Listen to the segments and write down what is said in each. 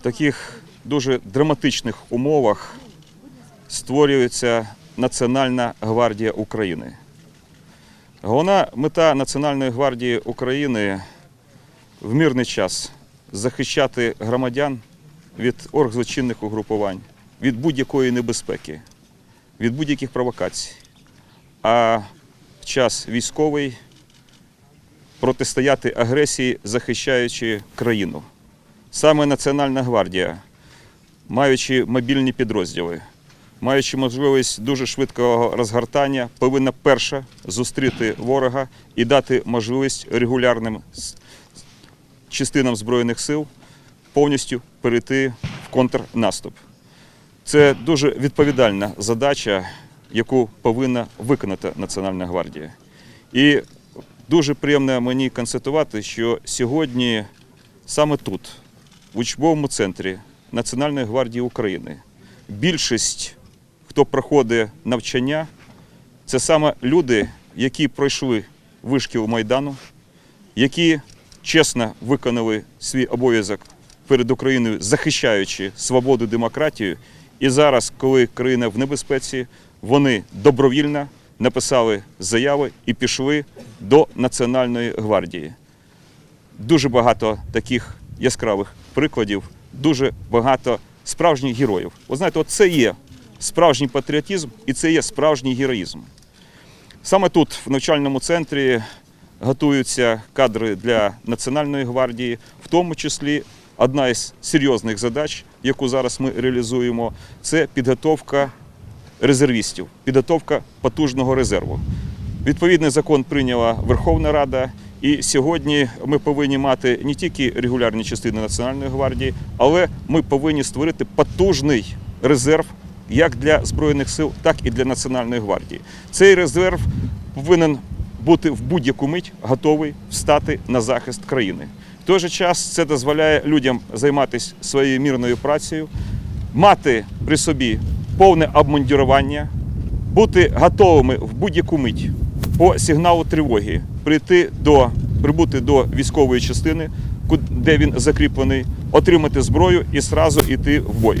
в таких дуже драматичних умовах створюється Національна гвардія України. Головна мета Національної гвардії України в мирний час захищати громадян від оргзлочинних угрупувань, від будь-якої небезпеки, від будь-яких провокацій. А в час військовий протистояти агресії, захищаючи країну. Саме Національна гвардія, маючи мобільні підрозділи, маючи можливість дуже швидкого розгортання, повинна перша зустріти ворога і дати можливість регулярним частинам Збройних сил повністю перейти в контрнаступ. Це дуже відповідальна задача, яку повинна виконати Національна гвардія. І дуже приємно мені констатувати, що сьогодні саме тут, в учбовому центрі Національної гвардії України, більшість, хто проходить навчання, це саме люди, які пройшли вишкіл Майдану, які чесно виконали свій обов'язок перед Україною, захищаючи свободу демократію. І зараз, коли країна в небезпеці, вони добровільно написали заяви і пішли до Національної гвардії. Дуже багато таких яскравих прикладів, дуже багато справжніх героїв. Ви знаєте, от це є справжній патріотизм і це є справжній героїзм. Саме тут, в навчальному центрі, готуються кадри для Національної гвардії, в тому числі одна із серйозних задач, яку зараз ми реалізуємо, це підготовка резервістів, підготовка потужного резерву. Відповідний закон прийняла Верховна Рада, і сьогодні ми повинні мати не тільки регулярні частини Національної гвардії, але ми повинні створити потужний резерв як для Збройних сил, так і для Національної гвардії. Цей резерв повинен бути в будь-яку мить готовий встати на захист країни. В той же час це дозволяє людям займатися своєю мірною працею, мати при собі повне обмундірування, бути готовими в будь-яку мить по сигналу тривоги прийти до прибути до військової частини, де він закріплений, отримати зброю і зразу йти в бой.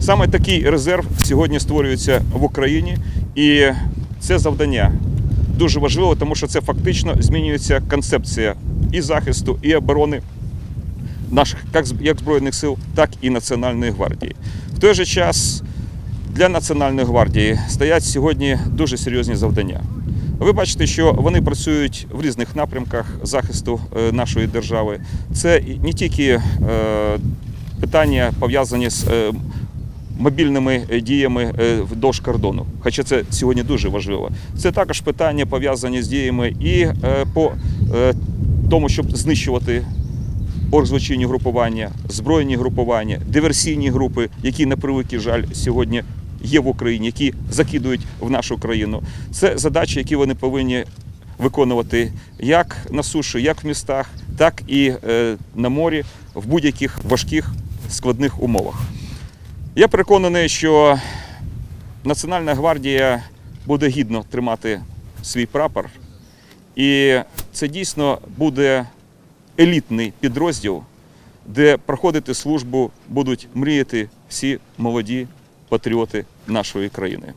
Саме такий резерв сьогодні створюється в Україні, і це завдання дуже важливо, тому що це фактично змінюється концепція і захисту, і оборони наших як Збройних сил, так і Національної гвардії. В той же час для Національної гвардії стоять сьогодні дуже серйозні завдання. Ви бачите, що вони працюють в різних напрямках захисту е, нашої держави. Це не тільки е, питання пов'язані з е, мобільними діями вдовж кордону, хоча це сьогодні дуже важливо. Це також питання пов'язані з діями і по тому, щоб знищувати оргзлочинні групування, збройні групування, диверсійні групи, які на превеликий жаль сьогодні є в Україні, які закидують в нашу країну. Це задачі, які вони повинні виконувати як на суші, як в містах, так і е, на морі в будь-яких важких складних умовах. Я переконаний, що Національна гвардія буде гідно тримати свій прапор, і це дійсно буде елітний підрозділ, де проходити службу будуть мріяти всі молоді патріоти нашої країни.